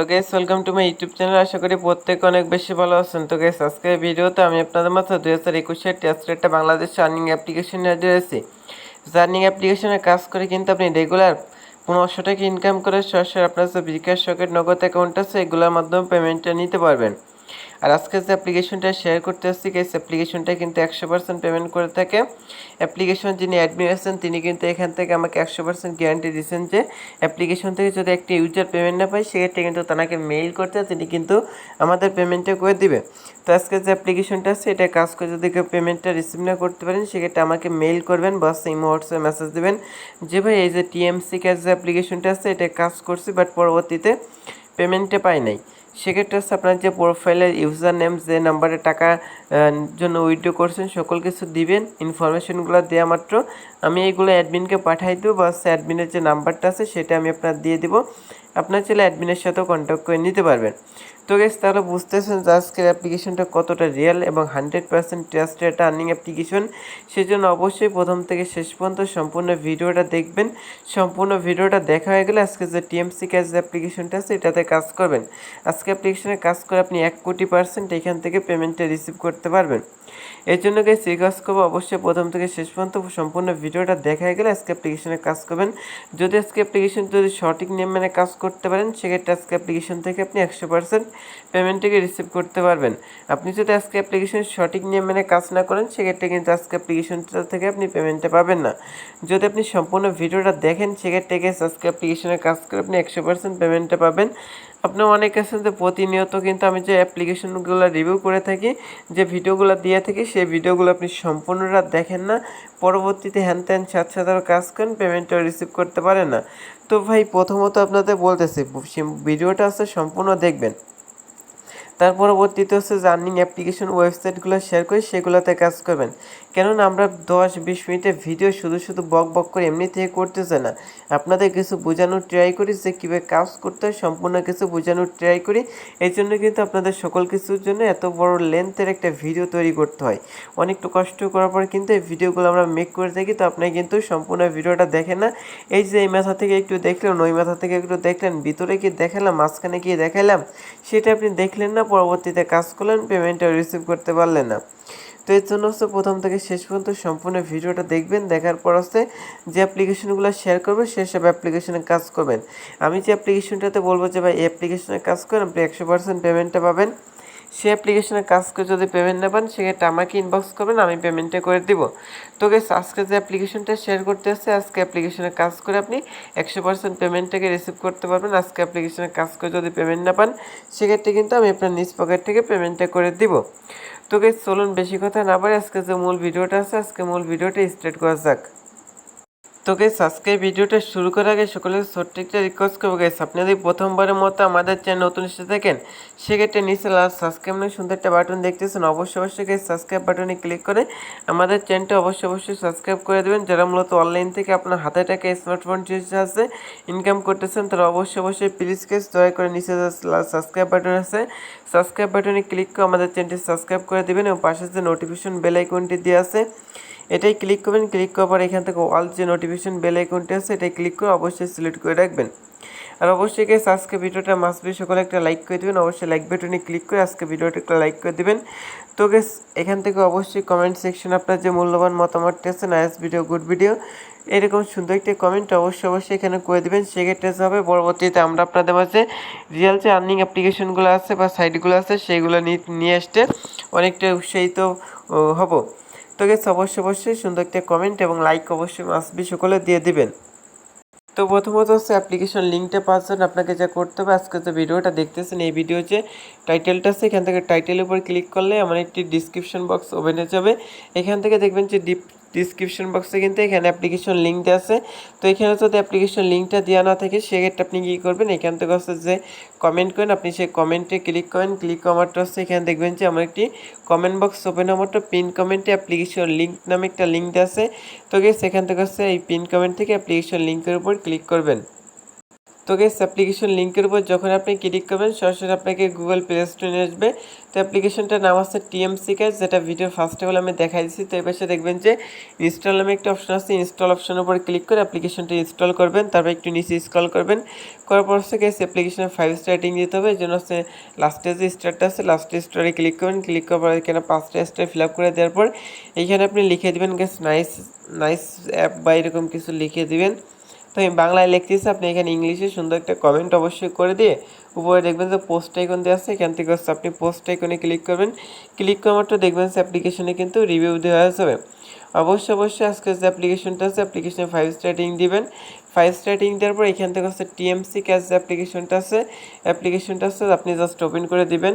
তো guys welcome to my YouTube channel আশা করি প্রত্যেকে অনেক বেশি ভালো আছেন। তো গেস আজকের ভিডিওতে আমি আপনাদের মাত্র দুই হাজার একুশের টেস্ট রেটটা বাংলাদেশ আর্নিং অ্যাপ্লিকেশন দিয়েছি আর্নিং অ্যাপ্লিকেশনে কাজ করে কিন্তু আপনি রেগুলার পনেরোশো টাকা ইনকাম করে সরাসরি আপনার যে বিকাশ সকেট, নগদ অ্যাকাউন্ট আছে, এগুলোর মাধ্যমে পেমেন্টটা নিতে পারবেন। আর আজকে যে অ্যাপ্লিকেশনটা শেয়ার করতে আসছি এই অ্যাপ্লিকেশনটা কিন্তু একশো পার্সেন্ট পেমেন্ট করে থাকে। অ্যাপ্লিকেশন যিনি অ্যাডমিন আছেন, তিনি কিন্তু এখান থেকে আমাকে একশো পার্সেন্ট গ্যারান্টি দিচ্ছেন যে অ্যাপ্লিকেশন থেকে যদি একটি ইউজার পেমেন্ট না পায়, সেক্ষেত্রে কিন্তু তাকে মেইল করতে, তিনি কিন্তু আমাদের পেমেন্টটা করে দিবে। তো আজকে যে অ্যাপ্লিকেশনটা আছে, এটা কাজ করে যদি কেউ পেমেন্টটা রিসিভ না করতে পারেন, সেক্ষেত্রে আমাকে মেইল করবেন বা সেই হোয়াটসঅ্যাপ মেসেজ দেবেন যে, ভাই, এই যে টিএমসি ক্যাশ যে অ্যাপ্লিকেশনটা আছে, এটা কাজ করছি বাট পরবর্তীতে পেমেন্টটা পাই নাই। সেক্ষেত্রে হচ্ছে আপনার যে প্রোফাইলের ইউজার নেম যে নাম্বারে টাকা জন্য উইথড্র করছেন, সকল কিছু দিবেন ইনফরমেশনগুলো দেওয়া মাত্র। আমি এইগুলো অ্যাডমিনকে পাঠাই দেবো বা অ্যাডমিনের যে নাম্বারটা আছে, সেটা আমি আপনার দিয়ে দিব। আপনার চাইলে অ্যাডমিনের সাথেও কন্ট্যাক্ট করে নিতে পারবেন। তো গেস তাহলে বুঝতেছেন যে আজকের অ্যাপ্লিকেশনটা কতটা রিয়েল এবং হান্ড্রেড পার্সেন্ট ট্রাস্টেড একটা আর্নিং অ্যাপ্লিকেশন সেজন্য অবশ্যই প্রথম থেকে শেষ পর্যন্ত সম্পূর্ণ ভিডিওটা দেখবেন। সম্পূর্ণ ভিডিওটা দেখা হয়ে গেলে আজকে যে টিএমসি ক্যাশ অ্যাপ্লিকেশনটা আছে, এটাতে কাজ করবেন। আজকে অ্যাপ্লিকেশনে কাজ করে আপনি এক কোটি পার্সেন্ট এখান থেকে পেমেন্টটা রিসিভ করতে পারবেন। এর জন্য গেস রিকোয়েস্ট করব। অবশ্যই প্রথম থেকে শেষ পর্যন্ত সম্পূর্ণ ভিডিওটা দেখা গেলে আজকে অ্যাপ্লিকেশনে কাজ করবেন। যদি আজকে অ্যাপ্লিকেশন যদি সঠিক নিয়ম মেনে কাজ করতে পারেন, সেক্ষেত্রে আজকে অ্যাপ্লিকেশন থেকে আপনি একশো পার্সেন্ট পেমেন্টটিকে রিসিভ করতে পারবেন। আপনি যদি আজকে অ্যাপ্লিকেশন সঠিক নিয়ম মেনে কাজ না করেন, সেক্ষেত্রে কিন্তু আজকে অ্যাপ্লিকেশনটা থেকে আপনি পেমেন্টটা পাবেন না। যদি আপনি সম্পূর্ণ ভিডিওটা দেখেন, সেক্ষেত্রে গেস আজকে অ্যাপ্লিকেশনে কাজ করে আপনি একশো পার্সেন্ট পেমেন্টটা পাবেন। আপনি অনেক আছেন যে প্রতিনিয়ত কিন্তু আমি যে অ্যাপ্লিকেশনগুলো রিভিউ করে থাকি, যে ভিডিওগুলো দিয়ে থাকি, সেই ভিডিওগুলো আপনি সম্পূর্ণটা দেখেন না। পরবর্তীতে হ্যান ত্যান সাত কাজ করেন পেমেন্টটা রিসিভ করতে পারেন না। তো ভাই, প্রথমত আপনাদের বলতেছি ভিডিওটা আছে, সম্পূর্ণ দেখবেন। তার পরবর্তীতে হচ্ছে যে আর্নিং অ্যাপ্লিকেশন ওয়েবসাইটগুলো শেয়ার করে সেগুলোতে কাজ করবেন। কেননা আমরা দশ বিশ মিনিটের ভিডিও শুধু শুধু বক বক করে এমনি থেকে করতেছে না। আপনাদের কিছু বোঝানোর ট্রাই করি, যে কীভাবে কাজ করতে হয়, সম্পূর্ণ কিছু বোঝানোর ট্রাই করি। এই জন্য কিন্তু আপনাদের সকল কিছুর জন্য এত বড় লেন্থের একটা ভিডিও তৈরি করতে হয়। অনেকটা কষ্ট করার পর কিন্তু এই ভিডিওগুলো আমরা মেক করে থাকি, তো আপনি কিন্তু সম্পূর্ণ ভিডিওটা দেখেন না। এই যে এই মাথা থেকে একটু দেখলেন, ওই মাথা থেকে একটু দেখলেন, ভিতরে কি দেখালাম, মাঝখানে কি দেখালাম, সেটা আপনি দেখলেন না পরবর্তীতে কাজ করলেন পেমেন্টটা রিসিভ করতে পারলেন না। তো এর জন্য হচ্ছে প্রথম থেকে শেষ পর্যন্ত সম্পূর্ণ ভিডিওটা দেখবেন, দেখার পর হচ্ছে যে অ্যাপ্লিকেশনগুলো শেয়ার করবে সেসব অ্যাপ্লিকেশনে কাজ করবেন। আমি যে অ্যাপ্লিকেশনটাতে বলব যে, ভাই, এই অ্যাপ্লিকেশনে কাজ করেন, আপনি একশো পার্সেন্ট পেমেন্টটা পাবেন। সেই অ্যাপ্লিকেশনে কাজ করে যদি পেমেন্ট না পান, সেক্ষেত্রে আমাকে ইনবক্স করবেন, আমি পেমেন্টটা করে দিব। তো গেস আজকে যে অ্যাপ্লিকেশনটা শেয়ার করতে আসছে, আজকে অ্যাপ্লিকেশনে কাজ করে আপনি একশো পার্সেন্ট পেমেন্টটাকে রিসিভ করতে পারবেন। আজকে অ্যাপ্লিকেশনে কাজ করে যদি পেমেন্ট না পান, সেক্ষেত্রে কিন্তু আমি আপনার নিজ পকেট থেকে পেমেন্টটা করে দিব। তো গেস চলুন বেশি কথা না পারে আজকে যে মূল ভিডিওটা আছে, আজকে মূল ভিডিওটা স্টার্ট করা যাক। তো গেস আজকে ভিডিওটা শুরু করার আগে সকলের ছোট্ট একটা রিকোয়েস্ট করব গেস আপনি যদি প্রথমবারের মতো আমাদের চ্যানেল নতুন এসে থাকেন, সেক্ষেত্রে নিচে লাস্ট সাবস্ক্রাইব নিয়ে সুন্দর একটা বাটন দেখতেছেন, অবশ্যই অবশ্যই গেস সাবস্ক্রাইব বাটনে ক্লিক করে আমাদের চ্যানেলটা অবশ্যই অবশ্যই সাবস্ক্রাইব করে দেবেন। যারা মূলত অনলাইন থেকে আপনার হাতে টাকা স্মার্টফোন আছে ইনকাম করতেছেন, তারা অবশ্যই অবশ্যই প্লিজ কেস দয়া করে নিচে লাল সাবস্ক্রাইব বাটন আছে সাবস্ক্রাইব বাটনে ক্লিক করে আমাদের চ্যানেলটি সাবস্ক্রাইব করে দেবেন এবং পাশে যে নোটিফিকেশন বেল আইকনটি দিয়ে আছে এটাই ক্লিক করবেন ক্লিক করার পর এখান থেকে অল যে নোটিফিকেশন বেল আইকনটি আছে, এটাই ক্লিক করে অবশ্যই সিলেক্ট করে রাখবেন। আর অবশ্যই গেছে আজকে ভিডিওটা মাস্ট বি সকলে একটা লাইক করে দেবেন, অবশ্যই লাইক বাটনে ক্লিক করে আজকে ভিডিওটা একটা লাইক করে দেবেন। তো গেস এখান থেকে অবশ্যই কমেন্ট সেকশন আপনার যে মূল্যবান মতামতটি আছে নাইস ভিডিও গুড ভিডিও এরকম সুন্দর একটি কমেন্ট অবশ্যই অবশ্যই এখানে করে দেবেন। সেক্ষেত্রে হবে, পরবর্তীতে আমরা আপনাদের মাঝে রিয়েল যে আর্নিং অ্যাপ্লিকেশনগুলো আছে বা সাইটগুলো আছে সেইগুলো নিয়ে আসতে অনেকটা উৎসাহিত হব। তো গেস অবশ্যই অবশ্যই সুন্দর একটা কমেন্ট এবং লাইক অবশ্যই মাসবি সকলে দিয়ে দিবেন। তো প্রথমত হচ্ছে অ্যাপ্লিকেশন লিঙ্কটা জন্য আপনাকে যা করতে হবে, আজকে যে ভিডিওটা দেখতেছেন এই ভিডিও যে টাইটেলটা আছে, এখান থেকে টাইটেলের উপর ক্লিক করলে আমার একটি ডিসক্রিপশন বক্স ওপেন হয়ে যাবে। এখান থেকে দেখবেন যে ডিপ ডিসক্রিপশন বক্সে কিন্তু এখানে অ্যাপ্লিকেশন লিঙ্ক আছে। তো এখানে যদি অ্যাপ্লিকেশন লিঙ্কটা দেওয়া না থাকে, সেক্ষেত্রে আপনি কী করবেন? এখান থেকে হচ্ছে যে কমেন্ট করেন। আপনি সেই কমেন্টে ক্লিক করেন। ক্লিক করারটা হচ্ছে এখানে দেখবেন যে আমার একটি কমেন্ট বক্স ওপেন হওয়ারটা পিন কমেন্টে অ্যাপ্লিকেশন লিঙ্ক নামে একটা লিঙ্ক আছে। তো সেখান থেকে হচ্ছে এই পিন কমেন্ট থেকে অ্যাপ্লিকেশন লিঙ্কের উপর ক্লিক করবেন। তো গেস অ্যাপ্লিকেশন লিঙ্কের উপর যখন আপনি ক্লিক করবেন, সরাসরি আপনাকে গুগল প্লে স্টোরে নিয়ে আসবে। তো অ্যাপ্লিকেশনটার নাম আছে টিএমসি ক্যাশ যেটা ভিডিও ফার্স্ট অল আমি দেখাই দিচ্ছি তো এবার দেখবেন যে ইনস্টল নামে একটা অপশন আছে। ইনস্টল অপশনের উপর ক্লিক করে অ্যাপ্লিকেশনটা ইনস্টল করবেন। তারপর একটু নিচে স্ক্রল করবেন। করার পর হচ্ছে গেস অ্যাপ্লিকেশনে ফাইভ স্টার রেটিং দিতে হবে। জন্য হচ্ছে লাস্টে যে স্টারটা আছে লাস্টে স্টারে ক্লিক করবেন। ক্লিক করার পর এখানে পাঁচটা স্টার ফিল আপ করে দেওয়ার পর, এইখানে আপনি লিখে দেবেন গেস নাইস নাইস অ্যাপ বা এরকম কিছু লিখে দিবেন। তো আমি বাংলায় লিখতেছি, আপনি এখানে ইংলিশে সুন্দর একটা কমেন্ট অবশ্যই করে দিয়ে উপরে দেখবেন যে পোস্ট আইকন দেওয়া আছে, এখান থেকে হচ্ছে আপনি পোস্ট আইকনে ক্লিক করবেন। ক্লিক করা মাত্র দেখবেন যে অ্যাপ্লিকেশনে কিন্তু রিভিউ দেওয়া যাবে। অবশ্যই অবশ্যই আজকে যে অ্যাপ্লিকেশনটা আছে অ্যাপ্লিকেশনে ফাইভ স্টার্টিং দিবেন। ফাইভ স্টার্টিং দেওয়ার পর এখান থেকে হচ্ছে টিএমসি ক্যাশ যে অ্যাপ্লিকেশনটা আছে অ্যাপ্লিকেশনটা আছে, আপনি জাস্ট ওপেন করে দিবেন।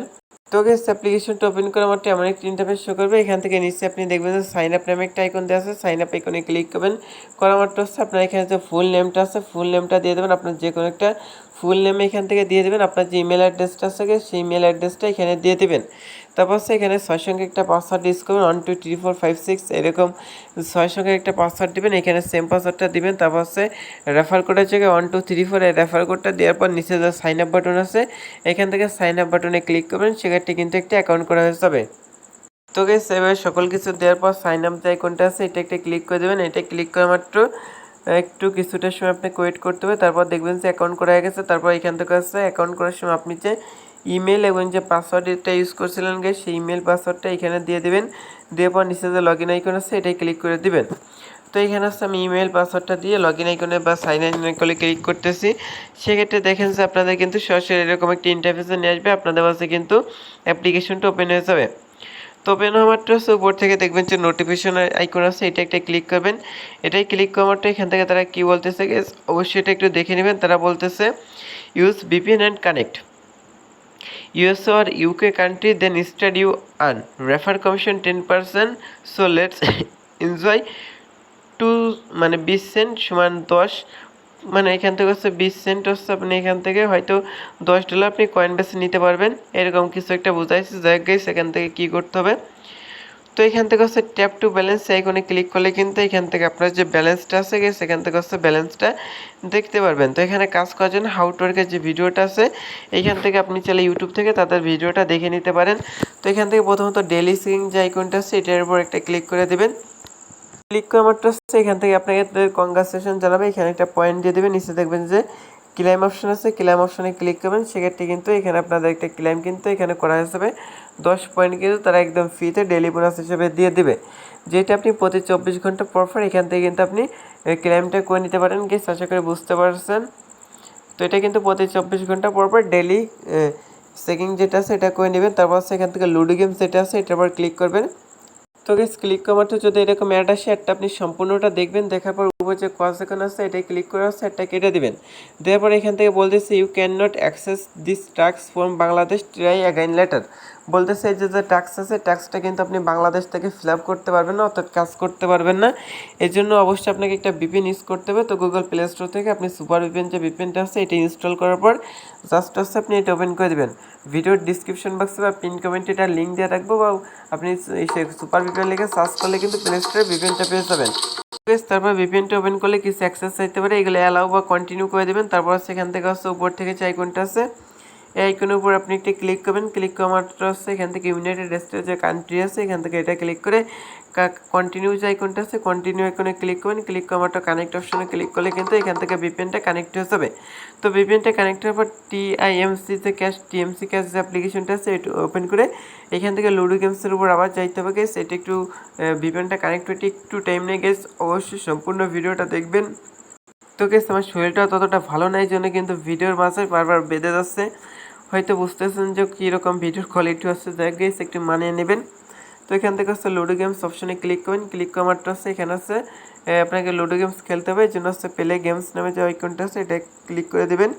তো গেস অ্যাপ্লিকেশনটা ওপেন করে আমার এমন একটি ইন্টারফেস শো করবে। এখান থেকে নিচে আপনি দেখবেন যে সাইন আপ নামে একটা আইকন দেওয়া আছে। সাইন আপ আইকনে ক্লিক করবেন। করা মাত্র হচ্ছে আপনার এখানে যে ফুল নেমটা আছে ফুল নেমটা দিয়ে দেবেন। আপনার যে কোনো একটা ফুল নেম এখান থেকে দিয়ে দেবেন। আপনার যে ইমেল অ্যাড্রেসটা আছে সেই ইমেল অ্যাড্রেসটা এখানে দিয়ে দেবেন। তারপর এখানে ছয় সঙ্গে একটা পাসওয়ার্ড ইউজ করবেন one two three four five six এরকম ছয় সঙ্গে একটা পাসওয়ার্ড দিবেন, এখানে সেম পাসওয়ার্ডটা দিবেন। তারপর হচ্ছে রেফার কোডের জায়গায় ওয়ান টু থ্রি ফোর এই রেফার কোডটা দেওয়ার পর নিচে যে সাইন আপ বাটন আছে, এখান থেকে সাইন আপ বাটনে ক্লিক করবেন, সেক্ষেত্রে কিন্তু একটা অ্যাকাউন্ট করা হয়ে যাবে। তো গেস এবার সকল কিছু দেওয়ার পর সাইন আপ যে আইকনটা আছে, এটা একটা ক্লিক করে দেবেন। এটা ক্লিক করা মাত্র একটু কিছুটা সময় আপনাকে ওয়েট করতে হবে। তারপর দেখবেন যে অ্যাকাউন্ট করা হয়ে গেছে। তারপর এখান থেকে আসছে অ্যাকাউন্ট করার সময় আপনি যে ইমেল এবং যে পাসওয়ার্ড এটা ইউজ করছিলেন গে সেই ইমেল পাসওয়ার্ডটা এখানে দিয়ে দেবেন। দিয়ে পর নিচে যে লগ ইন আইকন আছে, এটাই ক্লিক করে দিবেন। তো এখানে হচ্ছে আমি ইমেল পাসওয়ার্ডটা দিয়ে লগ ইন আইকনে বা সাইন ইন আইকনে ক্লিক করতেছি। সেক্ষেত্রে দেখেন যে আপনাদের কিন্তু সরাসরি এরকম একটি ইন্টারফেসে নিয়ে আসবে, আপনাদের কাছে কিন্তু অ্যাপ্লিকেশনটা ওপেন হয়ে যাবে। তো ওপেন হওয়া মাত্র উপর থেকে দেখবেন যে নোটিফিকেশন আইকন আছে, এটা একটা ক্লিক করবেন। এটাই ক্লিক করা মাত্র এখান থেকে তারা কী বলতেছে অবশ্যই এটা একটু দেখে নেবেন। তারা বলতেছে use VPN and connect US R UK country then instead you earn. Refer commission 10% so, let's enjoy to মানে বিশ সেন্ট সমান দশ। মানে এখান থেকে হচ্ছে বিশ সেন্ট হচ্ছে আপনি এখান থেকে হয়তো দশ ডলার আপনি কয়েন বেসে নিতে পারবেন। এরকম কিছু একটা বোঝাইছে। যাই গাইস এখান থেকে কী করতে হবে? তো এখান থেকে হচ্ছে ট্যাপ টু ব্যালেন্স আইকনে ক্লিক করলে কিন্তু এখান থেকে আপনার যে ব্যালেন্সটা আছে সেখান থেকে হচ্ছে ব্যালেন্সটা দেখতে পারবেন। তো এখানে কাজ করার জন্য হাউ টু ওয়ার্কের যে ভিডিওটা আছে এইখান থেকে আপনি চাইলে ইউটিউব থেকে তাদের ভিডিওটা দেখে নিতে পারেন। তো এখান থেকে প্রথমত ডেলি সিং যে আইকনটা আছে, এটার উপর একটা ক্লিক করে দেবেন। ক্লিক করা মাত্র এখান থেকে আপনাকে কংগ্রাচুলেশন জানাবে। এখানে একটা পয়েন্ট দিয়ে দেবেন। নিচে দেখবেন যে ক্লাইম অপশন আছে ক্লাইম অপশনে ক্লিক করবেন, সেক্ষেত্রে কিন্তু এখানে আপনাদের একটা ক্লাইম কিন্তু এখানে করা হিসেবে দশ পয়েন্ট কিন্তু তারা একদম ফ্রিতে ডেলি বোনাস হিসেবে দিয়ে দেবে। যেটা আপনি প্রতি চব্বিশ ঘণ্টা পর পর এখান থেকে কিন্তু আপনি ক্লাইমটা করে নিতে পারেন গেস আশা করে বুঝতে পারছেন। তো এটা কিন্তু প্রতি চব্বিশ ঘণ্টা পর পর ডেলি সেকিং যেটা আছে এটা করে নেবেন। তারপর সেখান থেকে লুডো গেম যেটা আছে, এটার পর ক্লিক করবেন। তো গেস ক্লিক করার মাত্র যদি এরকম অ্যাড আসে, একটা আপনি সম্পূর্ণটা দেখবেন, দেখার পর উপর যে কল সেকেন্ড আছে, এটাই ক্লিক করে আসছে একটা কেটে দিবেন। দেওয়ার পর এখান থেকে বলতেছে you can not access this tax from Bangladesh try again later বলতেছে যে যে ট্যাক্স আছে ট্যাক্সটা কিন্তু আপনি বাংলাদেশ থেকে ফিল আপ করতে পারবেন না, অর্থাৎ কাজ করতে পারবেন না। এর জন্য অবশ্যই আপনাকে একটা বিপিএন ইউজ করতে হবে। তো গুগল প্লে স্টোর থেকে আপনি সুপার বিপিএন যে বিপিএনটা আছে, এটা ইনস্টল করার পর জাস্ট হচ্ছে আপনি এটা ওপেন করে দেবেন। ভিডিওর ডিসক্রিপশন বক্সে বা পিন কমেন্টে এটা লিঙ্ক দিয়ে রাখব বা আপনি সুপার বিপিএন লিখে সার্চ করলে কিন্তু প্লে স্টোরে ভিপিএনটা পেয়ে যাবেন। তারপর ভিপিএনটা ওপেন করলে কিছু অ্যাক্সেস চাইতে পারে, এগুলো অ্যালাউ বা কন্টিনিউ করে দেবেন। তারপর সেখান থেকে আসছে উপর থেকে যে আইকনটা আছে আইকনের উপর আপনি একটি ক্লিক করবেন। ক্লিক করা মাত্র এখান থেকে ইউনাইটেড স্টেটের যে কান্ট্রি আছে, এখান থেকে এটা ক্লিক করে কন্টিনিউ যে আইকনটা আছে কন্টিনিউ আইকনে ক্লিক করবেন। ক্লিক করা মাত্র কানেক্ট অপশনে ক্লিক করলে কিন্তু এখান থেকে ভিপিএনটা কানেক্ট হয়ে যাবে। তো ভিপিএনটা কানেক্ট হওয়ার পর টিআইএমসি যে ক্যাশ টিএমসি ক্যাশ যে অ্যাপ্লিকেশনটা আছে, এটা ওপেন করে এখান থেকে লুডো গেমসের উপর আবার যাইতে হবে গেস এটা একটু ভিপিএনটা কানেক্ট হতে একটু টাইম নিয়ে গেস অবশ্যই সম্পূর্ণ ভিডিওটা দেখবেন। তো গেস আমার শরীরটা ততটা ভালো নাই জন্য কিন্তু ভিডিওর মাঝে বারবার বেঁধে যাচ্ছে। হয়তো বুঝতেছেন যে কীরকম ভিডিওর কোয়ালিটি হচ্ছে দেখ গেস একটু মানিয়ে নেবেন। তো এখান থেকে হচ্ছে লুডো গেমস অপশনে ক্লিক করবেন ক্লিক করা মাত্র হচ্ছে এখানে হচ্ছে আপনাকে লুডো গেমস খেলতে হবে। এই জন্য হচ্ছে প্লে গেমস নামে যে আইকনটা আছে, এটা ক্লিক করে দেবেন।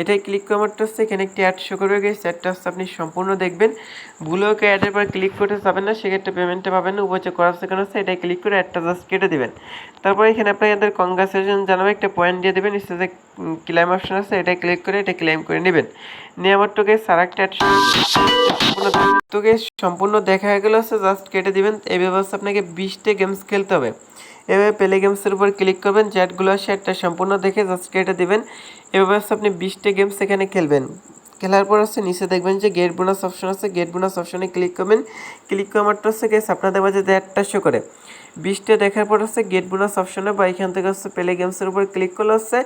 এটাই ক্লিক করা মাত্র হচ্ছে এখানে একটি অ্যাড শো করবে গেছে অ্যাডটা হচ্ছে আপনি সম্পূর্ণ দেখবেন। ভুলেওকে অ্যাডের পর ক্লিক করতে যাবেন না, সেক্ষেত্রে পেমেন্টটা পাবেন না উপর যে করার সেখানে হচ্ছে এটাই ক্লিক করে অ্যাডটা জাস্ট কেটে দেবেন। তারপর এখানে আপনাদের কংগ্রাচুলেশন জানাবে, একটা পয়েন্ট দিয়ে দেবেন, নিচে যে ক্লেম অপশন আছে, এটাই ক্লিক করে, এটা ক্লেম করে নেবেন। নিয়ে আমার তোকে আর একটা অ্যাড তোকে সম্পূর্ণ দেখা গেল, হচ্ছে জাস্ট কেটে দিবেন। এই ব্যবস্থা আপনাকে বিশটা গেমস খেলতে হবে। এভাবে প্লে গেমসের উপর ক্লিক করবেন চ্যাটগুলো আসে একটা সম্পূর্ণ দেখে জাস্ট কেটে দেবেন। এভাবে হচ্ছে আপনি বিশটা গেমস এখানে খেলবেন। খেলার পর হচ্ছে নিচে দেখবেন যে গেট বোনাস অপশন আছে গেট বোনাস অপশনে ক্লিক করবেন। ক্লিক করা মাত্র হচ্ছে গেস আপনাদের মাঝে একটা শো করে। বিশটা দেখার পর হচ্ছে গেট বোনাস অপশনে বা এখান থেকে হচ্ছে প্লে গেমসের উপর ক্লিক করলে হচ্ছে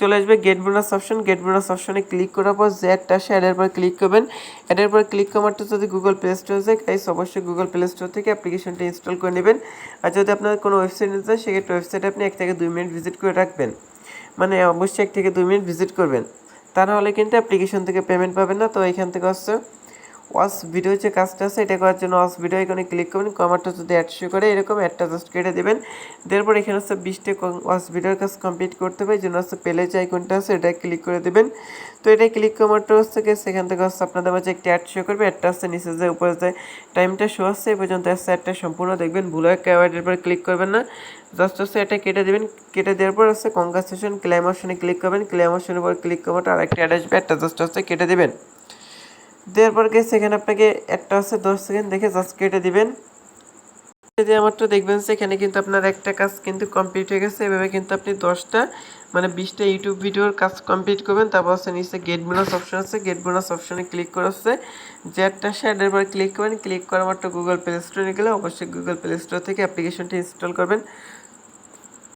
চলে আসবে get bonus option get bonus অপশনে ক্লিক করার পর যে একটা আসে অ্যাডের পর ক্লিক করবেন। অ্যাডের পর ক্লিক করা মাত্র যদি গুগল প্লে স্টোর যায় গাইস অবশ্যই গুগল প্লে স্টোর থেকে অ্যাপ্লিকেশনটা ইনস্টল করে নেবেন। আর যদি আপনার কোনো ওয়েবসাইট নিতে চায় সেক্ষেত্রে ওয়েবসাইটে আপনি এক থেকে দুই মিনিট ভিজিট করে রাখবেন। মানে অবশ্যই এক থেকে দুই মিনিট ভিজিট করবেন। তা নাহলে কিন্তু অ্যাপ্লিকেশন থেকে পেমেন্ট পাবেন না। তো এখান থেকে হচ্ছে ওয়াচ ভিডিও যে কাজটা আছে, এটা করার জন্য ওয়াচ ভিডিও এখানে ক্লিক করবেন, কমারটা যদি অ্যাড শো করে, এরকম অ্যাডটা জাস্ট কেটে দেবেন। তারপর এখানে হচ্ছে বিশটা ওয়াচ ভিডিওর কাজ কমপ্লিট করতে হবে, এই জন্য হচ্ছে পেলে যে আইকনটা আছে, এটা ক্লিক করে দেবেন। তো এটা ক্লিক কমারটা হচ্ছে সেখান থেকে হচ্ছে আপনাদের মাঝে একটি অ্যাড শো করবে অ্যাডটা হচ্ছে নিচে যে উপরে যে টাইমটা শো হচ্ছে এই পর্যন্ত হচ্ছে অ্যাডটা সম্পূর্ণ দেখবেন, ভুল অ্যাডের পর ক্লিক করবেন না। জাস্ট হচ্ছে এটা কেটে দেবেন, কেটে দেওয়ার পর হচ্ছে কংগ্রাচুলেশন ক্লেম অপশনে ক্লিক করবেন ক্লেম অপশনের উপর ক্লিক করব আর একটা অ্যাড আসবে একটা জাস্ট হচ্ছে কেটে দেবেন। দেওয়ার পর গেছে এখানে আপনাকে একটা হচ্ছে দশ সেকেন্ড দেখে জাস্ট কেটে দিবেন। যদি আমারটা দেখবেন সেখানে কিন্তু আপনার একটা কাজ কিন্তু কমপ্লিট হয়ে গেছে। এভাবে কিন্তু আপনি দশটা মানে বিশটা ইউটিউব ভিডিওর কাজ কমপ্লিট করবেন। তারপর হচ্ছে নিচে গেট বোনাস অপশন আছে। গেট বোনাস অপশনে ক্লিক করে হচ্ছে যে একটা শ্যাডের পর ক্লিক করবেন। ক্লিক করা মাত্র গুগল প্লে স্টোরে গেলে অবশ্যই গুগল প্লে স্টোর থেকে অ্যাপ্লিকেশনটি ইনস্টল করবেন।